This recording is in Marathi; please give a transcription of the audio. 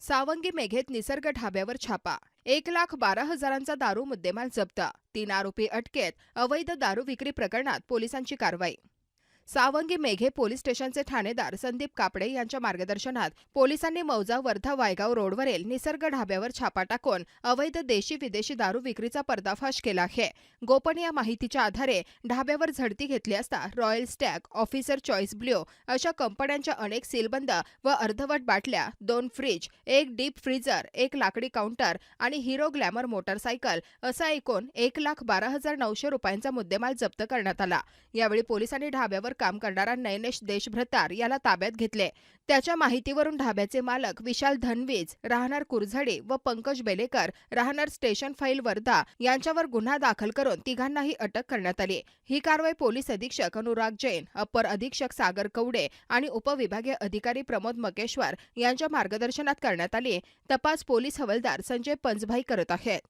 सावंगी मेघेत निसर्ग ढाब्यावर छापा. एक लाख बारा हजारांचा दारू मुद्देमाल जप्त. तीन आरोपी अटकेत. अवैध दारू विक्री प्रकरणात पोलिसांची कारवाई. सावंगी मेघे पोलीस स्टेशनचे ठाणेदार संदीप कापडे यांच्या मार्गदर्शनात पोलिसांनी मौजा वर्धा वायगाव रोडवरील निसर्ग ढाब्यावर छापा टाकून अवैध देशी विदेशी दारू विक्रीचा पर्दाफाश केला आहे. गोपनीय माहितीच्या आधारे ढाब्यावर झडती घेतली असता Royal Stag Officer Choice Blue अशा कंपन्यांच्या अनेक सीलबंद व अर्धवट बाटल्या दोन फ्रीज एक डीप फ्रीजर एक लाकडी काउंटर आणि हिरो ग्लॅमर मोटरसायकल असा एकूण एक लाख बारा हजार नऊशे रुपयांचा मुद्देमाल जप्त करण्यात आला. यावेळी पोलिसांनी ढाब्यावर काम करणारा नयनेश देशभ्रतार याला ताब्यात घेतले. त्याच्या माहितीवरून ढाब्याचे मालक विशाल धनवीज राहणार कुरझडे व पंकज बेलेकर राहणार स्टेशन फाईल वर्धा यांच्यावर गुन्हा दाखल करून तिघांनाही अटक करण्यात आली. ही कारवाई पोलीस अधीक्षक अनुराग जैन अप्पर अधीक्षक सागर कवडे आणि उपविभागीय अधिकारी प्रमोद मकेश्वर यांच्या मार्गदर्शनात करण्यात आली. तपास पोलीस हवालदार संजय पंजभाई करत आहेत.